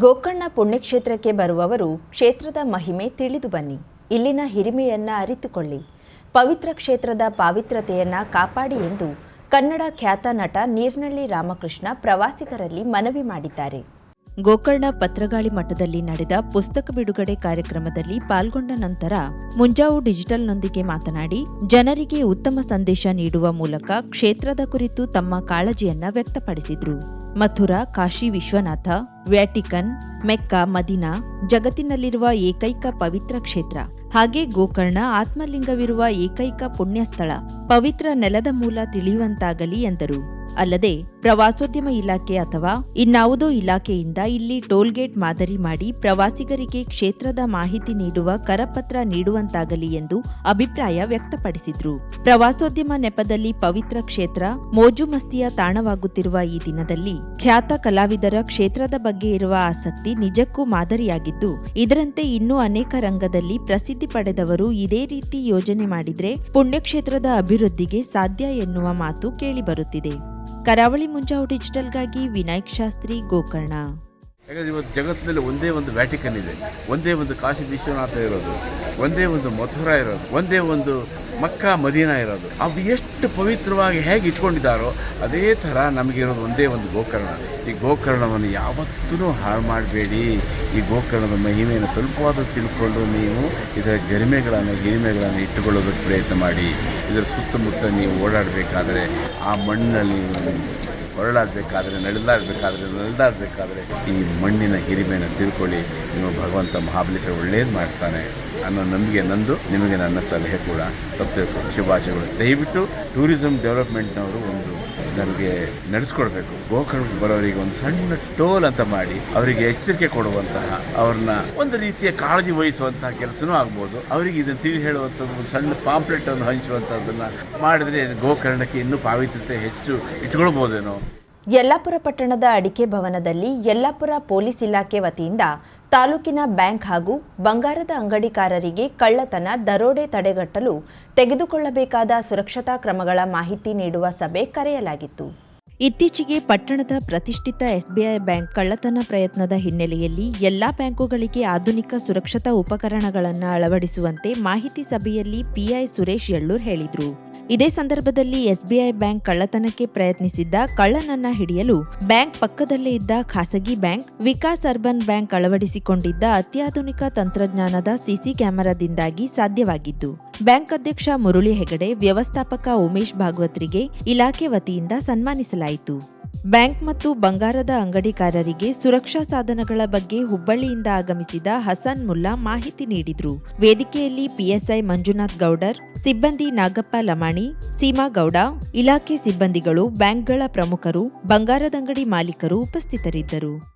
ಗೋಕರ್ಣ ಪುಣ್ಯಕ್ಷೇತ್ರಕ್ಕೆ ಬರುವವರು ಕ್ಷೇತ್ರದ ಮಹಿಮೆ ತಿಳಿದು ಬನ್ನಿ. ಇಲ್ಲಿನ ಹಿರಿಮೆಯನ್ನ ಅರಿತುಕೊಳ್ಳಿ. ಪವಿತ್ರ ಕ್ಷೇತ್ರದ ಪಾವಿತ್ರತೆಯನ್ನ ಕಾಪಾಡಿ ಎಂದು ಕನ್ನಡ ಖ್ಯಾತ ನಟ ನೀರ್ನಳ್ಳಿ ರಾಮಕೃಷ್ಣ ಪ್ರವಾಸಿಗರಲ್ಲಿ ಮನವಿ ಮಾಡಿದ್ದಾರೆ. ಗೋಕರ್ಣ ಪತ್ರಗಾಳಿ ಮಠದಲ್ಲಿ ನಡೆದ ಪುಸ್ತಕ ಬಿಡುಗಡೆ ಕಾರ್ಯಕ್ರಮದಲ್ಲಿ ಪಾಲ್ಗೊಂಡ ನಂತರ ಮುಂಜಾವು ಡಿಜಿಟಲ್ನೊಂದಿಗೆ ಮಾತನಾಡಿ, ಜನರಿಗೆ ಉತ್ತಮ ಸಂದೇಶ ನೀಡುವ ಮೂಲಕ ಕ್ಷೇತ್ರದ ಕುರಿತು ತಮ್ಮ ಕಾಳಜಿಯನ್ನ ವ್ಯಕ್ತಪಡಿಸಿದ್ರು. Mathura, Kashi Vishwanath, Vatican, Mecca, Medina ಜಗತ್ತಿನಲ್ಲಿರುವ ಏಕೈಕ ಪವಿತ್ರ ಕ್ಷೇತ್ರ. ಹಾಗೆ ಗೋಕರ್ಣ ಆತ್ಮಲಿಂಗವಿರುವ ಏಕೈಕ ಪುಣ್ಯ ಸ್ಥಳ ಪವಿತ್ರ ನೆಲದ ಮೂಲ ತಿಳಿಯುವಂತಾಗಲಿ ಎಂದರು. ಅಲ್ಲದೆ ಪ್ರವಾಸೋದ್ಯಮ ಇಲಾಖೆ ಅಥವಾ ಇನ್ನಾವುದೋ ಇಲಾಖೆಯಿಂದ ಇಲ್ಲಿ ಟೋಲ್ಗೇಟ್ ಮಾದರಿ ಮಾಡಿ ಪ್ರವಾಸಿಗರಿಗೆ ಕ್ಷೇತ್ರದ ಮಾಹಿತಿ ನೀಡುವ ಕರಪತ್ರ ನೀಡುವಂತಾಗಲಿ ಎಂದು ಅಭಿಪ್ರಾಯ ವ್ಯಕ್ತಪಡಿಸಿದ್ರು. ಪ್ರವಾಸೋದ್ಯಮ ನೆಪದಲ್ಲಿ ಪವಿತ್ರ ಕ್ಷೇತ್ರ, ಮೋಜು ಮಸ್ತಿಯ ತಾಣವಾಗುತ್ತಿರುವ ಈ ದಿನದಲ್ಲಿ ಖ್ಯಾತ ಕಲಾವಿದರ ಕ್ಷೇತ್ರದ ಬಗ್ಗೆ ಇರುವ ಆಸಕ್ತಿ ನಿಜಕ್ಕೂ ಮಾದರಿಯಾಗಿದ್ದು, ಇದರಂತೆ ಇನ್ನೂ ಅನೇಕ ರಂಗದಲ್ಲಿ ಪ್ರಸಿದ್ಧಿ ಪಡೆದವರು ಇದೇ ರೀತಿ ಯೋಜನೆ ಮಾಡಿದ್ರೆ ಪುಣ್ಯಕ್ಷೇತ್ರದ ಅಭಿವೃದ್ಧಿಗೆ ಸಾಧ್ಯ ಎನ್ನುವ ಮಾತು ಕೇಳಿಬರುತ್ತಿದೆ. ಕರಾವಳಿ ಮುಂಜಾವು ಡಿಜಿಟಲ್ಗಾಗಿ ವಿನಾಯಕ್ ಶಾಸ್ತ್ರಿ ಗೋಕರ್ಣ ಯಾಕಂದರೆ ಇವತ್ತು ಜಗತ್ತಿನಲ್ಲಿ ಒಂದೇ ಒಂದು ವ್ಯಾಟಿಕನ್ ಇದೆ. ಒಂದೇ ಒಂದು ಕಾಶಿ ವಿಶ್ವನಾಥ ಇರೋದು, ಒಂದೇ ಒಂದು ಮಥುರಾ ಇರೋದು, ಒಂದೇ ಒಂದು ಮಕ್ಕಾ ಮದೀನಾ ಇರೋದು. ಅವು ಎಷ್ಟು ಪವಿತ್ರವಾಗಿ ಹೇಗೆ ಇಟ್ಕೊಂಡಿದ್ದಾರೋ ಅದೇ ಥರ ನಮಗಿರೋದು ಒಂದೇ ಒಂದು ಗೋಕರ್ಣ. ಈ ಗೋಕರ್ಣವನ್ನು ಯಾವತ್ತೂ ಹಾಳು ಮಾಡಬೇಡಿ. ಈ ಗೋಕರ್ಣದ ಮಹಿಮೆಯನ್ನು ಸ್ವಲ್ಪವಾದರೂ ತಿಳ್ಕೊಂಡು ನೀವು ಇದರ ಗರಿಮೆಗಳನ್ನು ಹಿರಿಮೆಗಳನ್ನು ಇಟ್ಟುಕೊಳ್ಳೋದಕ್ಕೆ ಪ್ರಯತ್ನ ಮಾಡಿ. ಇದರ ಸುತ್ತಮುತ್ತ ನೀವು ಓಡಾಡಬೇಕಾದರೆ ಆ ಮಣ್ಣಲ್ಲಿ ಹೊರಳಾಡಬೇಕಾದ್ರೆ ನಡೆದಾಡಬೇಕಾದ್ರೆ ನಡೆದಾಡಬೇಕಾದ್ರೆ ಈ ಮಣ್ಣಿನ ಹಿರಿಮೆಯನ್ನು ತಿಳ್ಕೊಳ್ಳಿ. ನೀವು ಭಗವಂತ ಮಹಾಬಲೇಶ್ವರ ಒಳ್ಳೇದು ಮಾಡ್ತಾನೆ ಅನ್ನೋ ನಂಬಿಕೆ ನಂದು. ನಿಮಗೆ ನನ್ನ ಸಲಹೆ ಕೂಡ. ತಪ್ಪಬೇಕು ಶುಭಾಶಯಗಳು. ದಯವಿಟ್ಟು ಟೂರಿಸಂ ಡೆವಲಪ್ಮೆಂಟ್ನವರು ಒಂದು ನನಗೆ ನಡೆಸ್ಕೊಡ್ಬೇಕು. ಗೋಕರ್ಣಕ್ಕೆ ಬರೋರಿಗೆ ಒಂದು ಸಣ್ಣ ಟೋಲ್ ಅಂತ ಮಾಡಿ ಅವರಿಗೆ ಎಚ್ಚರಿಕೆ ಕೊಡುವಂತಹ ಅವ್ರನ್ನ ಒಂದು ರೀತಿಯ ಕಾಳಜಿ ವಹಿಸುವಂತಹ ಕೆಲಸನೂ ಆಗ್ಬೋದು. ಅವರಿಗೆ ಇದನ್ನು ತಿಳಿ ಹೇಳುವಂಥದ್ದು, ಒಂದು ಸಣ್ಣ ಪಾಂಪ್ಲೆಟ್ ಅನ್ನು ಹಂಚುವಂಥದ್ದನ್ನು ಮಾಡಿದ್ರೆ ಗೋಕರ್ಣಕ್ಕೆ ಇನ್ನೂ ಪಾವಿತ್ರತೆ ಹೆಚ್ಚು ಇಟ್ಕೊಳ್ಬೋದೇನೋ. ಯಲ್ಲಾಪುರ ಪಟ್ಟಣದ ಅಡಿಕೆ ಭವನದಲ್ಲಿ ಯಲ್ಲಾಪುರ ಪೊಲೀಸ್ ಇಲಾಖೆ ವತಿಯಿಂದ ತಾಲೂಕಿನ ಬ್ಯಾಂಕ್ ಹಾಗೂ ಬಂಗಾರದ ಅಂಗಡಿಕಾರರಿಗೆ ಕಳ್ಳತನ, ದರೋಡೆ ತಡೆಗಟ್ಟಲು ತೆಗೆದುಕೊಳ್ಳಬೇಕಾದ ಸುರಕ್ಷತಾ ಕ್ರಮಗಳ ಮಾಹಿತಿ ನೀಡುವ ಸಭೆ ಕರೆಯಲಾಗಿತ್ತು. ಇತ್ತೀಚೆಗೆ ಪಟ್ಟಣದ ಪ್ರತಿಷ್ಠಿತ ಎಸ್ಬಿಐ ಬ್ಯಾಂಕ್ ಕಳ್ಳತನ ಪ್ರಯತ್ನದ ಹಿನ್ನೆಲೆಯಲ್ಲಿ ಎಲ್ಲಾ ಬ್ಯಾಂಕುಗಳಿಗೆ ಆಧುನಿಕ ಸುರಕ್ಷತಾ ಉಪಕರಣಗಳನ್ನು ಅಳವಡಿಸುವಂತೆ ಮಾಹಿತಿ ಸಭೆಯಲ್ಲಿ ಪಿಐ ಸುರೇಶ್ ಯಳ್ಳೂರ್ ಹೇಳಿದ್ರು. ಇದೇ ಸಂದರ್ಭದಲ್ಲಿ ಎಸ್ಬಿಐ ಬ್ಯಾಂಕ್ ಕಳ್ಳತನಕ್ಕೆ ಪ್ರಯತ್ನಿಸಿದ್ದ ಕಳ್ಳನನ್ನ ಹಿಡಿಯಲು ಬ್ಯಾಂಕ್ ಪಕ್ಕದಲ್ಲೇ ಇದ್ದ ಖಾಸಗಿ ಬ್ಯಾಂಕ್, ವಿಕಾಸ್ ಅರ್ಬನ್ ಬ್ಯಾಂಕ್ ಅಳವಡಿಸಿಕೊಂಡಿದ್ದ ಅತ್ಯಾಧುನಿಕ ತಂತ್ರಜ್ಞಾನದ ಸಿಸಿ ಕ್ಯಾಮೆರಾದಿಂದಾಗಿ ಸಾಧ್ಯವಾಗಿದ್ದು, ಬ್ಯಾಂಕ್ ಅಧ್ಯಕ್ಷ ಮುರುಳಿ ಹೆಗಡೆ ವ್ಯವಸ್ಥಾಪಕ ಉಮೇಶ್ ಭಾಗವತ್ರಿಗೆ ಇಲಾಖೆ ವತಿಯಿಂದ ಸನ್ಮಾನಿಸಲಾಯಿತು. ಬ್ಯಾಂಕ್ ಮತ್ತು ಬಂಗಾರದ ಅಂಗಡಿಕಾರರಿಗೆ ಸುರಕ್ಷಾ ಸಾಧನಗಳ ಬಗ್ಗೆ ಹುಬ್ಬಳ್ಳಿಯಿಂದ ಆಗಮಿಸಿದ ಹಸನ್ ಮುಲ್ಲಾ ಮಾಹಿತಿ ನೀಡಿದರು. ವೇದಿಕೆಯಲ್ಲಿ ಪಿಎಸ್ಐ ಮಂಜುನಾಥ್ ಗೌಡರ್, ಸಿಬ್ಬಂದಿ ನಾಗಪ್ಪ ಲಮಾಣಿ, ಸೀಮಾ ಗೌಡ, ಇಲಾಖೆ ಸಿಬ್ಬಂದಿಗಳು, ಬ್ಯಾಂಕ್ಗಳ ಪ್ರಮುಖರು ಬಂಗಾರದಂಗಡಿ ಮಾಲೀಕರು ಉಪಸ್ಥಿತರಿದ್ದರು.